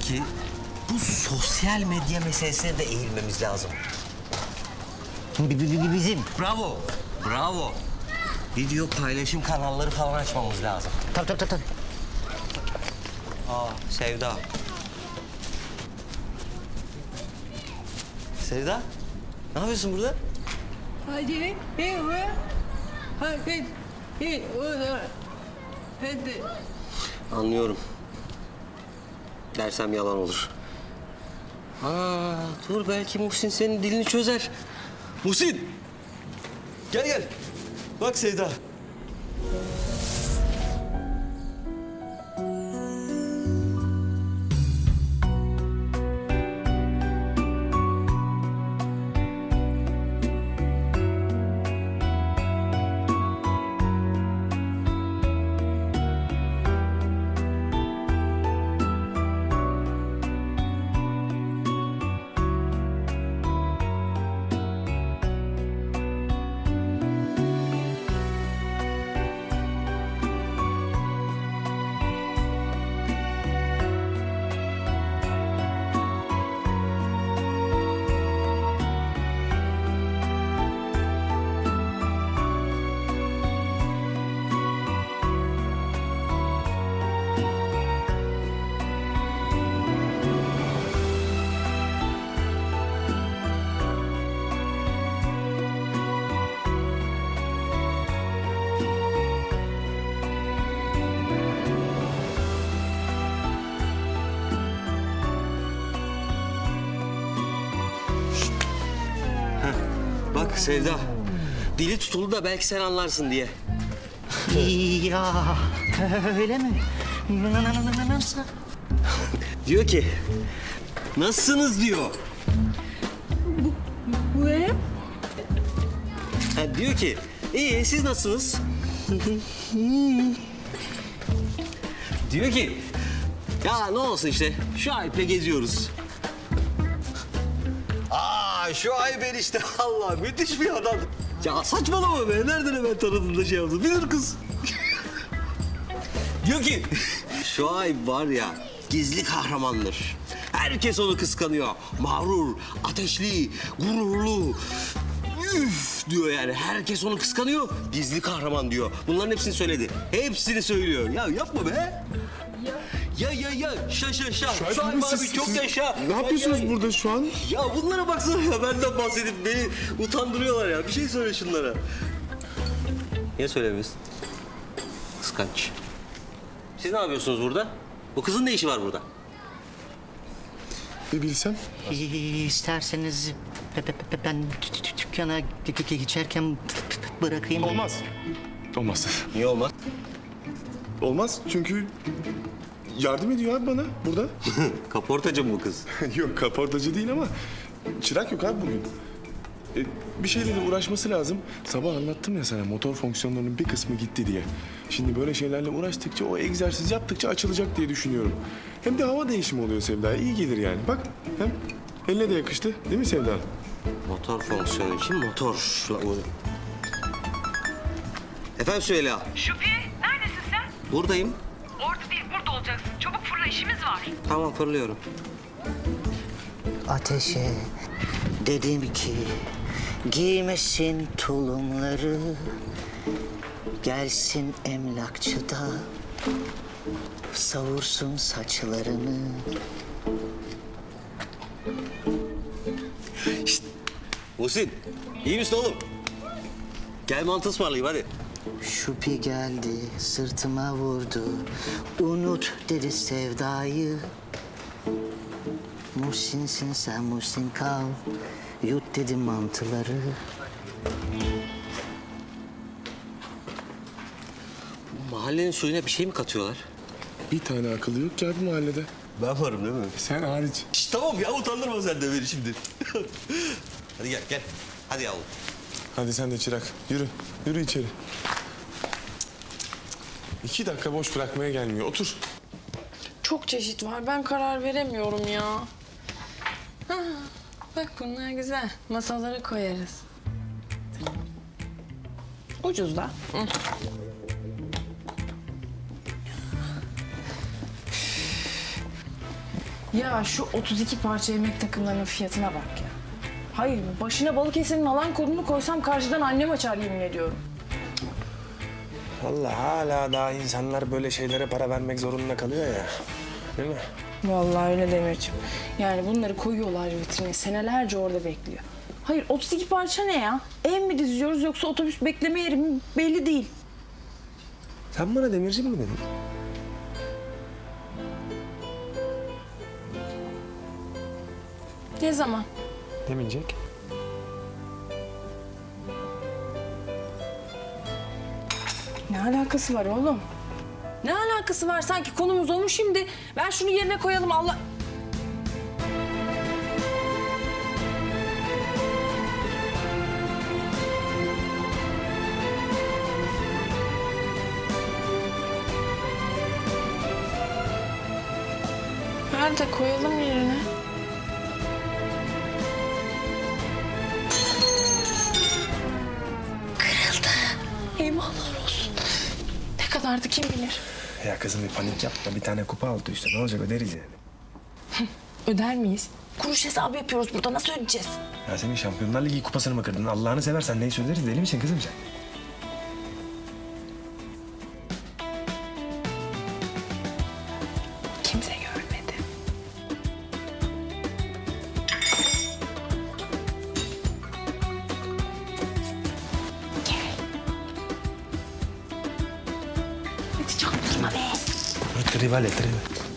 ki bu sosyal medya meselesine de eğilmemiz lazım. Bi- bi- bi- Bizim. Bravo, bravo. Video paylaşım kanalları falan açmamız lazım. Tabii tabii tabii. tabii. Aa, Sevda. Sevda, ne yapıyorsun burada? Hadi, iyi mi? Hadi, o da. Hadi. Anlıyorum. Dersem yalan olur. Aa, dur belki Muhsin senin dilini çözer. Muhsin! Gel gel. Bak Sevda. Sevda. Dili tutuldu da belki sen anlarsın diye. Ya öyle mi? Na- na- na- na- Nasıl? Diyor ki, nasılsınız diyor. Bu ne? Ha, diyor ki, iyi siz nasılsınız? diyor ki, ya ne olsun işte şu Alp'le geziyoruz. Aa şu Ayber işte Allah müthiş bir adam. Ya saçmalama be nereden hemen tanıdın da şey yaptın bilir kız. diyor ki şu ay var ya gizli kahramandır. Herkes onu kıskanıyor. Mağrur, ateşli, gururlu. Üf diyor yani. Herkes onu kıskanıyor. Gizli kahraman diyor. Bunların hepsini söyledi. Hepsini söylüyor. Ya yapma be. Ya ya ya şa şa şa. Şahit Şu Bey, an siz- abi çok siz yaşa. Ne yapıyorsunuz Ya, ya. burada şu an? Ya bunlara baksana ya benden bahsedip beni utandırıyorlar ya. Bir şey söyle şunlara. Niye söylemiyorsun? Kıskanç. Siz ne yapıyorsunuz burada? Bu kızın ne işi var burada? Bir bilsem. İsterseniz ben dü- dü- dükkana ge- ge- geçerken bırakayım. Olmaz. Olmaz. Niye olmaz? Olmaz çünkü yardım ediyor abi bana burada. Kaportacı mı bu kız? yok kaportacı değil ama çırak yok abi bugün. E, bir şeyle de uğraşması lazım. Sabah anlattım ya sana motor fonksiyonlarının bir kısmı gitti diye. Şimdi böyle şeylerle uğraştıkça o egzersiz yaptıkça açılacak diye düşünüyorum. Hem de hava değişimi oluyor Sevda. İyi gelir yani. Bak hem eline de yakıştı değil mi Sevda? Motor fonksiyonu için motorla uğra- Efendim söyle. Şüphi, neredesin sen? Buradayım. Fırla, işimiz var. Tamam fırlıyorum. Ateşe dedim ki giymesin tulumları gelsin emlakçı da savursun saçlarını. Muhsin, iyi misin oğlum? Gel mantı ısmarlayayım hadi. Şupi geldi sırtıma vurdu unut dedi sevdayı. Muhsinsin sen Muhsin kal yut dedi mantıları. Mahallenin suyuna bir şey mi katıyorlar? Bir tane akıllı yok ki abi mahallede. Ben varım değil mi? Sen hariç. Şş, tamam ya utandırma sen de beni şimdi. Hadi gel gel. Hadi yavrum. Hadi sen de çırak. Yürü. Yürü içeri. İki dakika boş bırakmaya gelmiyor. Otur. Çok çeşit var. Ben karar veremiyorum ya. Hah, bak bunlar güzel. Masalara koyarız. Ucuz da. Hı. Ya şu 32 parça yemek takımlarının fiyatına bak ya. Hayır başına Balıkesir'in alan kodunu koysam karşıdan annem açar yemin ediyorum. Allah hala daha insanlar böyle şeylere para vermek zorunda kalıyor ya. Değil mi? Vallahi öyle Demirciğim. Yani bunları koyuyorlar vitrine senelerce orada bekliyor. Hayır 32 parça ne ya? Ev mi diziyoruz yoksa otobüs bekleme yeri mi belli değil. Sen bana demirci mi dedin? Ne zaman? Demeyecek. Ne alakası var oğlum? Ne alakası var sanki konumuz o mu şimdi? Ver şunu yerine koyalım Allah... Ver de koyalım yerine. Kadardı kim bilir. Ya kızım bir panik yapma. Bir tane kupa aldı işte. Ne olacak öderiz yani. Öder miyiz? Kuruş hesabı yapıyoruz burada. Nasıl ödeyeceğiz? Ya senin Şampiyonlar Ligi kupasını mı kırdın? Allah'ını seversen neyi söyleriz? Deli misin kızım sen? Kimse görmedi. Hadi çaktırma be. Rivale, rivale.